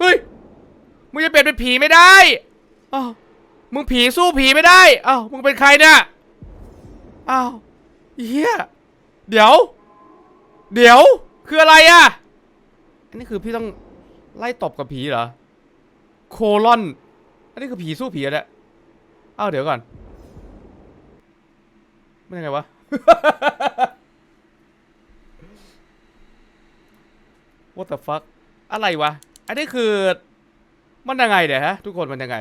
เฮ้ย มึงจะเปลี่ยนเป็นผีไม่ได้อ้าวมึงผีสู้ผีไม่ได้อ้าวมึงเป็นใครเนี่ยอ้าวเฮียเดี๋ยว เดี๋ยว คืออะไรอะอันนี้คือพี่ต้องไล่ตบกับผีเหรอ โคลอน อันนี้คือผีสู้ผีอะเนี่ยอ้าวเดี๋ยวก่อนมันยังไงวะ What the fuck อะไรวะ อันนี้คือมันยังไงเดี๋ยวฮะทุกคนมันยังไง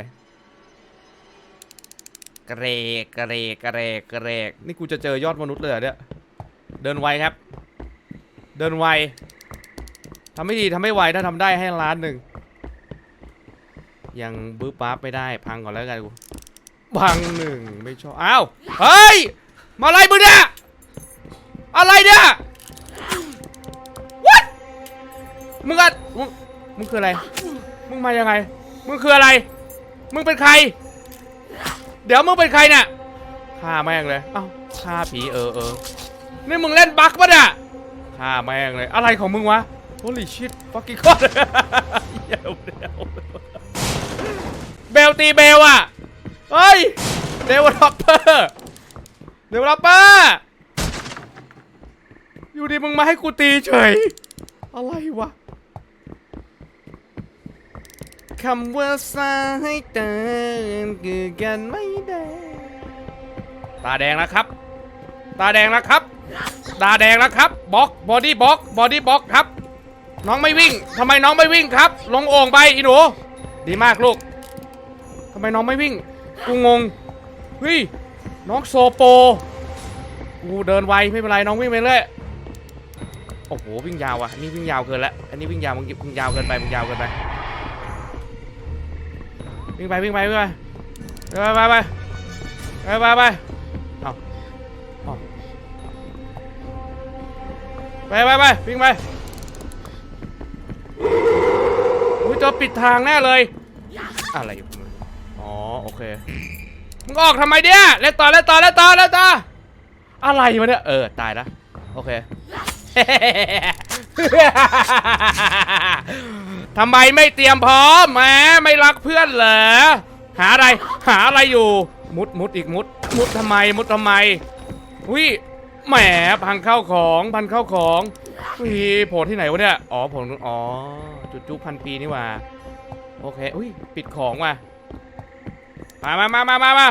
กระเรกกระเรกกระเรกกระเรกนี่กูจะเจอยอดมนุษย์เลยเหรอเนี่ยเดินไวครับ เดินไวทำไม่ดีทำไม่ไวถ้าทำได้ให้ล้านหนึ่งยังบึ้บปั๊บไม่ได้พังก่อนแล้วกันกูพังหนึ่งไม่ชอบอ้าวเฮ้ยมาอะไรมึงเนี่ยอะไรเนี่ย What มึงอะ มึงคืออะไร มึงมายังไง มึงคืออะไร มึงเป็นใคร เดี๋ยวมึงเป็นใครเนี่ยฆ่าแม่งเลย เอ้าฆ่าผีเออเออนี่มึงเล่นบั๊กปะเนี่ยฆ่าแม่งเลย อะไรของมึงวะ holy shit fucking god เดี๋ยวเดี๋ยวเบลตีเบลอะเฮ้ยเดวลอปเปอร์เดวลอปเปอร์อยู่ดีมึงมาให้กูตีเฉย อะไรวะ คำว่าสายตาคือกันไม่ได้ ตาแดงแล้วครับ ตาแดงแล้วครับ ตาแดงแล้วครับบล็อกบอดี้บล็อกบอดี้บล็อกครับ น้องไม่วิ่งทำไมน้องไม่วิ่งครับ ลงโอ่งไปอีหนูดีมากลูกทำไมน้องไม่วิ่ง กูงงเฮ้ยน้องโซโป กูเดินไวไม่เป็นไรน้องวิ่งไปเรื่อยโอ้โหวิ่งยาวอะอันนี่วิ่งยาวเกินละอันนี้วิ่งยาวมึงวิ่งยาวเกินไปมึงยาวเกินไป วิ่งไปวิ่งไปวิ่งไปไปไปไปไปไปไปเอาเอาไปไปไปวิ่งไปอุ้ยเจอปิดทางแน่เลยอะไรอยู่อ๋อโอเคมึงออกทำไมเนี่ยเล่นต่อเล่นต่อเล่นต่อเล่นต่ออะไรวะเนี่ยเออตายล้วโอเค ทำไมไม่เตรียมพร้อมแหมไม่รักเพื่อนเหรอหาอะไรหาอะไรอยู่ มุดมุดอีกมุด มุดทำไมมุดทำไมอุ้ยแหมพังเข้าของพันเข้าของอุ้ยโผล่ที่ไหนวะเนี่ยอ๋อผลอ๋อจุดจุพันปีนี่หว่าโอเคอุ้ยปิดของว่ะมามามามามามา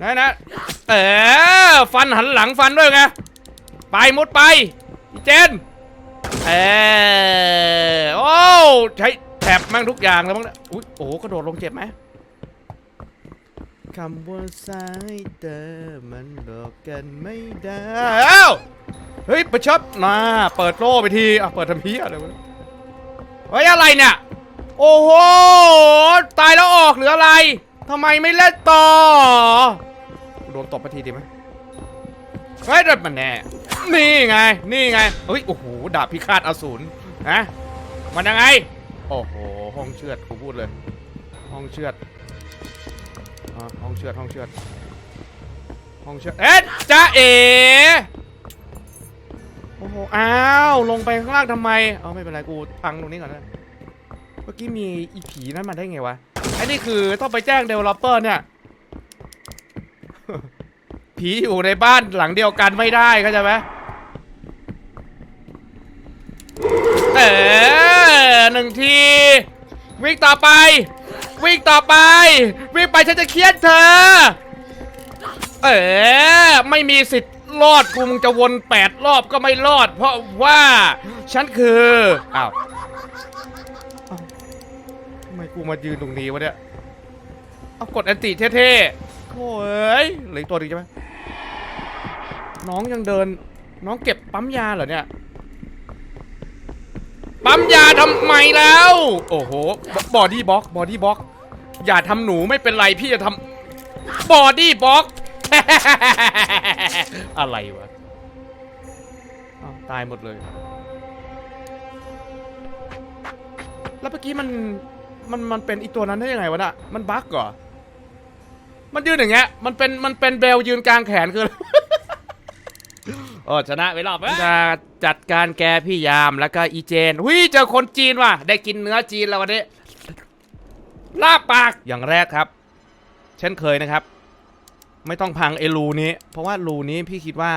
นะนะเออฟันหันหลังฟันด้วยไงไปมุดไปเจน เออโอ้ใช้แท็บมั่งทุกอย่างแล้วมั้งเนี่ยอุ้ยโอ้โหกระโดดลงเจ็บไหมคำว่าสายเตอมันหลอกกันไม่ได้อ้าวเฮ้ยประชดมาเปิดโล่ไปทีอะเปิดทำพีอะไรวะเฮ้ยอะไรเนี่ย โอ้โห ตายแล้วออกหรืออะไรทำไมไม่เล่นต่อโดนตบไปทีดีไหม เฮ้ยเด็ดมันแน่ นี่ไง นี่ไงเฮ้ย โอ้โห ดาบพิฆาตอสูรฮะมันยังไง โอ้โห ห้องเชือดกูพูดเลย ห้องเชือดห้องเชือด ห้องเชือด ห้องเชือด เอ๊ะจ้าเอ๋โอ้โห อ้าว ลงไปข้างล่างทำไม เอาไม่เป็นไร กูพังตรงนี้ก่อนนะเมื่อกี้มีอีผีนั้นมาได้ไงวะไอ้นี่คือต้องไปแจ้งเดเวลลอปเปอร์เนี่ย ผีอยู่ในบ้านหลังเดียวกันไม่ได้เข้าใจไหมเออหนึ่งที วิ่งต่อไป วิ่งต่อไป วิ่งไปฉันจะเครียดเธอ เออไม่มีสิทธิ์รอดกูมึงจะวนแปดรอบก็ไม่รอด เพราะว่าฉันคืออ้าวทำไมกูมายืนตรงนี้วะเนี่ย เอากดอันติเท่ๆโอ้ยเหลืออกตัวหนึงใช่ไหม น้องยังเดิน น้องเก็บปั๊มยาเหรอเนี่ย ปั๊มยาทำไมแล้ว โอ้โห บอดี้บล็อก บอดี้บล็อก อย่าทำหนูไม่เป็นไรพี่จะทำบอดี้บล็อก อะไรวะตายหมดเลย แล้วเมื่อกี้มัน มัน มันเป็นอีตัวนั้นได้ยังไงวะน่ะ มันบั๊กเหรอ มันยืนอย่างเงี้ย มันเป็น มันเป็นเบลยืนกลางแขนคือ โอ้ชนะไปรอบจะจัดการแกพี่ยามแล้วก็อีเจนหุยเจอคนจีนว่ะได้กินเนื้อจีนแล้ววันนี้ลาบปากอย่างแรกครับ เช่นเคยนะครับ ไม่ต้องพังไอ้รูนี้ เพราะว่ารูนี้พี่คิดว่า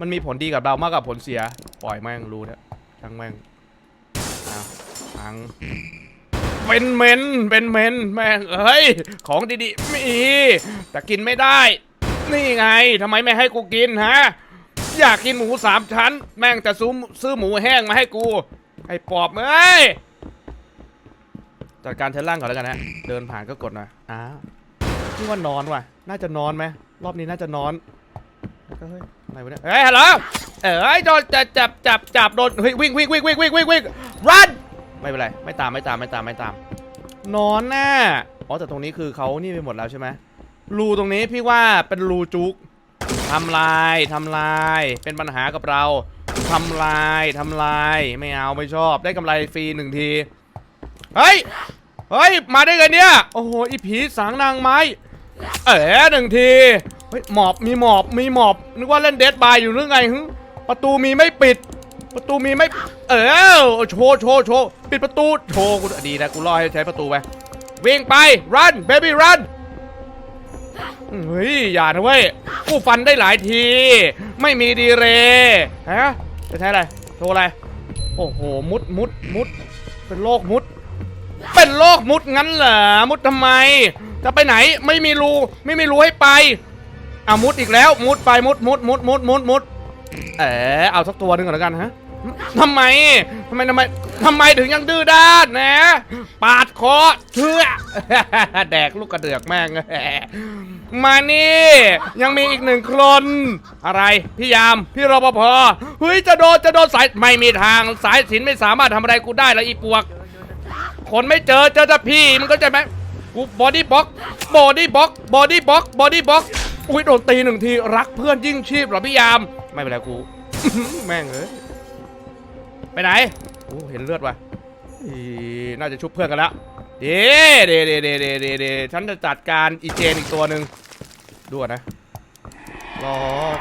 มันมีผลดีกับเรามากกว่าผลเสีย ปล่อยแม่งรูเนี่ยช่างแม่งเอาพังเป็นเมนเป็นเมนแม่งเอ้ยของดีๆมีแต่กินไม่ได้ นี่ไงทำไมไม่ให้กูกินฮะ อยากกินหมูสามชั้น แม่งจะซื้อซื้อหมูแห้งมาให้กู ไอ้ปอบเอ้ยจัดการเทนล่างก่อนแล้วกันนะเดินผ่านก็กดหนะอ้าวนี่ว่านอนว่ะ น่าจะนอนไหมรอบนี้น่าจะนอนแล้วก็เฮ้ยอะไรวะเนี่ย เฮ้ยฮัลโหลเอ้ยโดนจับจับจับจับโดนเฮ้ยวิ่งวิ่งวิ่งวิ่งวิ่งวิ่งวิ่ง run ไม่เป็นไร ไม่ตามไม่ตามไม่ตามไม่ตาม นอนน่ะอ๋อแต่ตรงนี้คือเขานี่ไปหมดแล้วใช่ไหมรูตรงนี้พี่ว่าเป็นรูจุก ทำลายทำลาย เป็นปัญหากับเราทำลายทำลายไม่เอาไม่ชอบได้กำไรฟรีหนึ่งทีเฮ้ยเฮ้ยมาได้ไงเนี่ยโอ้โหอีผีสางนางไม้เอ๋หนึ่งทีเฮ้ยหมอบมีหมอบมีหมอบนึกว่าเล่นเดดบายอยู่หรือไงฮึประตูมีไม่ปิด ประตูมีไม่เออโชว์โชว์โชว์ปิดประตูโชว์กูดีนะกูรอให้ใช้ประตูไปวิ่งไป run baby run เฮ้ยอย่านะเว้ยกูฟันได้หลายที ไม่มีดีเรย์ฮะจะใช้อะไรโชว์อะไรโอ้โหมุดมุดมุด เป็นโรคมุด เป็นโรคมุดงั้นเหรอมุดทำไม จะไปไหนไม่มีรูไม่มีรูให้ไปอะมุดอีกแล้วมุดไปมุดมุดมุดมุดมุดมุดเออเอาสักตัวหนึ่งก่อนแล้วกันฮะทำไมำไมทำไมทำไมถึงยังดื้อด้านนะ ปาดคอเชื่อแดกลูกกระเดือกแม่งมานี่ ยังมีอีกหนึ่งคน อะไรพี่ยาม พี่รปภเฮ้ยจะโดนจะโดนสายไม่มีทางสายสินไม่สามารถทำอะไรกูได้แล้วอีปวก คนไม่เจอเจอแต่พี่มันก็ใจไหมกูบอดี้บ็อกบอดี้บ็อกบอดี้บ็อกบอดี้บ็อกอุ้ยโดนตีหนึ่งทีรักเพื่อนยิ่งชีพเหรอพี่ยาม ไม่เป็นไรกู แม่งเอ้ย ไปไหนโอ้เห็นเลือดว่ะอีน่าจะชุบเพื่อนกันแล้วเดเดเดเดเดเดเดฉันจะจัดการอีเจนอีกตัวหนึ่งดูก่อนนะรอ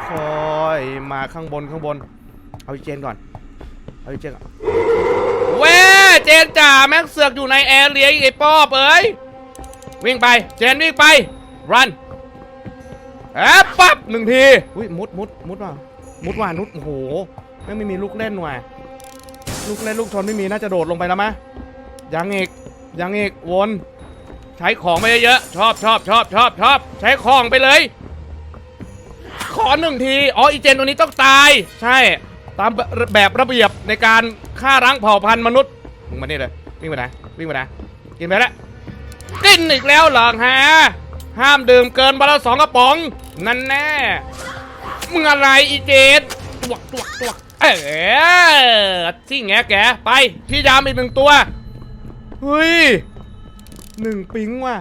คอยมาข้างบนข้างบน เอาอีเจนก่อน เอาอีเจนก่อนเว้เจนจ่าแม็กเสือกอยู่ในแอร์เรียไอ้ป๊อบเอ้ยวิ่งไป เจนวิ่งไป รันแอบปั๊บหนึ่งที อุ้ยมุดมุดมุดว่ะมุดว่ะนุดโอ้โหแม่งไม่มีลูกเล่นว่ะ ลูกเล่นลูกชนไม่มีน่าจะโดดลงไปแล้วมะยังอีกยังอีกวนใช้ของไปเยอะๆชอบชอบชอบชอบชอบใช้ของไปเลย ขอหนึ่งทีอ๋ออีเจนตัวนี้ต้องตาย ใช่ ตามแบบระเบียบในการฆ่าล้างเผ่าพันธุ์มนุษย์มึงมานี่เลยวิ่งไปไหนวิ่งไปไหนกินไปแล้วกินอีกแล้วเหรอฮะห้ามดื่มเกินวันละสองกระป๋อง นั่นแน่มึงอะไรอีเจนตวกตวกตวก เออที่แงแกไปพี่ยามอีกหนึ่งตัวเฮ้ยหนึ่งปิงว่ะ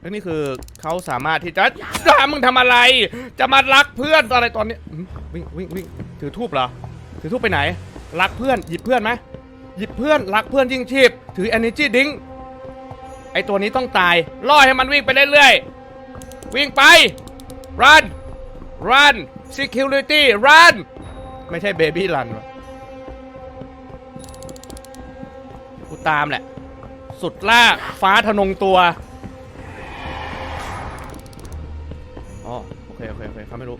แล้วนี่คือเขาสามารถที่จะด่ามึงทำอะไร จะมารักเพื่อนอะไรตอนนี้วิ่งวิ่งวิ่งถือทูบเหรอถือทูบไปไหน รักเพื่อนหยิบเพื่อนไหมหยิบเพื่อนรักเพื่อนยิ่งชีพ ถือ energy drink ไอตัวนี้ต้องตายล่อให้มันวิ่งไปเรื่อยๆวิ่งไป run run security run ไม่ใช่ baby run วะกูตามแหละ สุดล่าฟ้าทะนงตัวอ๋อโอเค โอเค โอเคเขาไม่รู้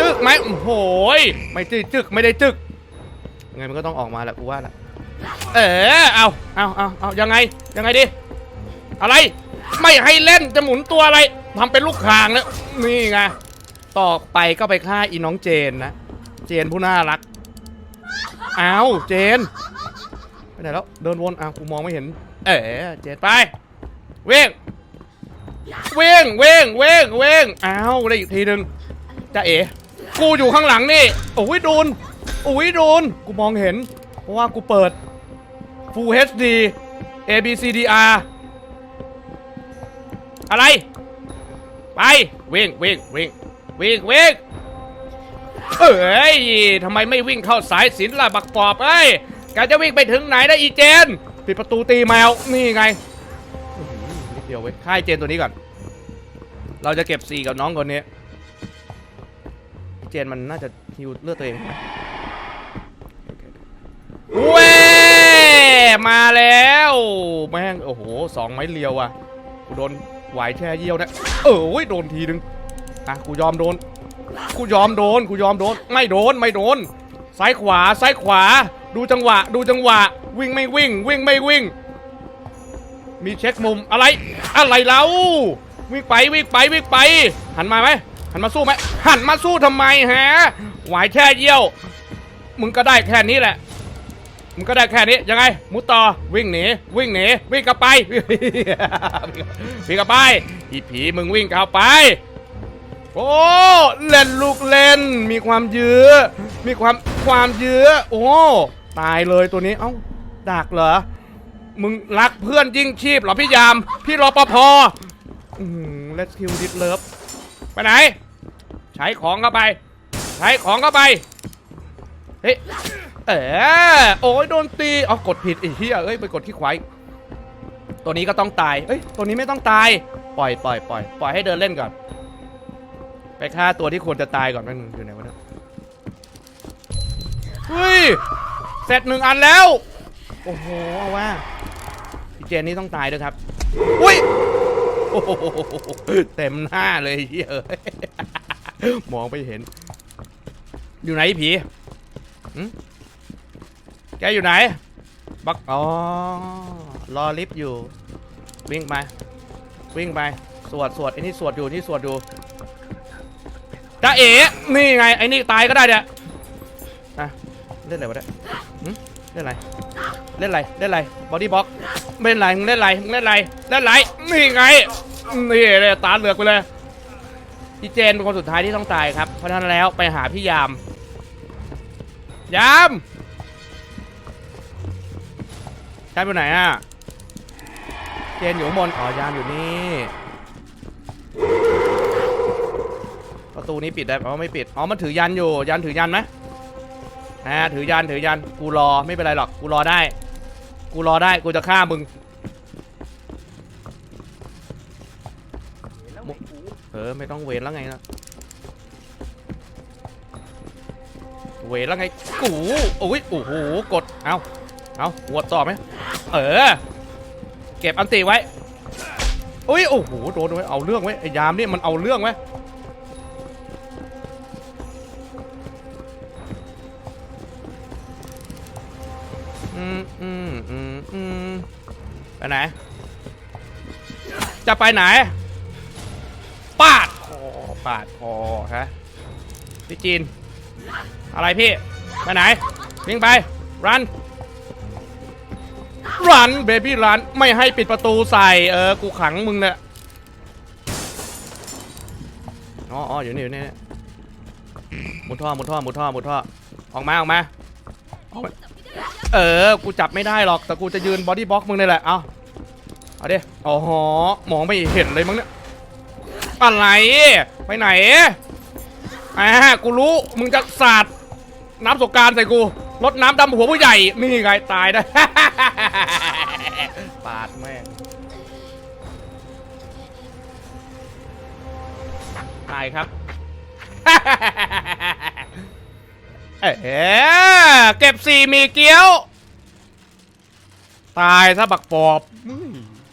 จึกไหมโอ้โหยไม่จึกจึกไม่ได้จึกยังไงมันก็ต้องออกมาแหละกูว่าแหละเออเอาเอาเอาเอายังไง ยังไงดิ อะไร ไม่ให้เล่น จะหมุนตัวอะไร ทำเป็นลูกคางแล้วนี่ไงต่อไปก็ไปฆ่าอีน้องเจนนะ เจนผู้น่ารักเอาเจนไปไหนแล้วเดินวนอ้าวกูมองไม่เห็น เอ๋เจนไปเว้งเว้งเว้งเว้งเว้งอ้าวได้อีกทีหนึ่งจ้าเอ๋กูอยู่ข้างหลังนี่โอ้ยโดนโอ้ยโดนกูมองเห็น เพราะว่ากูเปิด Full HD A B C D R อะไร ไปเว้งเว้งเว้งเว้งเว้งเอ้ยทำไมไม่วิ่งเข้าสายสินล่ะบักปอบเอ้ยแกจะวิ่งไปถึงไหนได้อีเจนปิดประตูตีแมวนี่ไงนิดเดียวเว้ยฆ่าไอ้เจนตัวนี้ก่อน เราจะเก็บสี่กับน้องคนนี้เจนมันน่าจะฮิวเลือดตัวเองเว้มาแล้วแม่งโอ้โหสองไม้เรียวอะกูโดน ไหวแช่เยี่ยวนะเออโดนทีนึงอะกูยอมโดนกูยอมโดนกูยอมโดน ไม่โดนไม่โดน ซ้ายขวาซ้ายขวา ดูจังหวะ ดูจังหวะ วิ่งไม่วิ่ง วิ่งไม่วิ่ง มีเช็คมุมอะไร อะไรเราวิ่งไปวิ่งไปวิ่งไป หันมาไหมหันมาสู้ไหมหันมาสู้ทำไมฮะหวายแช่เยี่ยว มึงก็ได้แค่นี้แหละ มึงก็ได้แค่นี้ยังไงมุดต่อวิ่งหนีวิ่งหนีวิ่งกลับไปวิ่งกลับไปอีผีมึงวิ่งเข้าไป โอ้เล่นลูกเล่น มีความเยื้อมีความความเยื้อโอ้ตายเลยตัวนี้เอ้าดักเหรอมึงรักเพื่อนยิ่งชีพเหรอพี่ยาม พี่รอปภอืม let's kill this love ไปไหน ใช้ของเข้าไป ใช้ของเข้าไปเฮ้ย เออโอ้ยโดนตีอ๋อกดผิดไอ้เหี้ยเอ้ยไปกดที่ขวาอีกตัวนี้ก็ต้องตายเอ้ยตัวนี้ไม่ต้องตาย ปล่อยปล่อยปล่อยปล่อยให้เดินเล่นก่อน ไปฆ่าตัวที่ควรจะตายก่อนแป๊บนึงอยู่ไหนวะเนี่ยเฮ้ยเสร็จหนึ่งอันแล้ว โอ้โหเอาว่าพี่เจนนี่ต้องตายด้วยครับอุ้ยโอ้โหเต็มหน้าเลยเฮ้ยเอ้ยมองไปเห็น อยู่ไหนผีหึ แกอยู่ไหน บักอ๋อ รอลิฟต์อยู่ วิ่งไป วิ่งไป สวดสวดไอ้นี่สวดอยู่ นี่สวดอยู่จ้าเอ๋ นี่ไง ไอ้นี่ตายก็ได้เนี่ยอะเล่นอะไรวะเนี่ยเล่นอะไร เล่นอะไร เล่นอะไร บอดี้บ็อกเล่นอะไรมึงเล่นอะไร มึงเล่นอะไร เล่นอะไร นี่ไง นี่เลยตาเหลือกไปเลยพี่เจนเป็นคนสุดท้ายที่ต้องตายครับ เพราะฉะนั้นแล้วไปหาพี่ยาม ยาม ยามอยู่ไหนอะ เจนอยู่ข้างบนอ๋อยามอยู่นี่ ประตูนี้ปิดได้อ๋อไม่ปิด อ๋อ มันถือยันอยู่ ยันถือยันไหมอ่าถือยันถือยัน กูรอไม่เป็นไรหรอก กูรอได้ กูรอได้ กูจะฆ่ามึง เออ ไม่ต้องเวรแล้วไงนะเวรแล้วไง กู โอ้ย โอ้โห กด เอา เอาหัวต่อไหมเออ เก็บอันตีไว้อุ้ยโอ้โหโดนไว้เอาเรื่องไว้ไอ้ยามนี่มันเอาเรื่องไว้อืมอืมอืมอืมไปไหน จะไปไหน ปาดคอปาดคอฮะพี่จีน อะไรพี่ ไปไหน วิ่งไป รัน รันเบบี้รันไม่ให้ปิดประตูใส่ เออ กูขังมึงเนี่ยอ๋ออยู่นี่อยู่นี่มุนท่อมุนท่อมุนท่อมุนท่อออกมาออกมาเออ กูจับไม่ได้หรอก แต่กูจะยืนบอดี้บล็อกมึงนี่แหละ เอาเอาดิอ๋อหอมองไม่เห็นเลยมั้งเนี่ย อะไร ไปไหนอ่ากูรู้ มึงจะสาดน้ำสงการใส่กู รดน้ำดำหัวผู้ใหญ่ นี่ไงตายได้ ปาดแม่งตายครับ เออเก็บสี่มีเกี้ยว ตายซะบักปอบ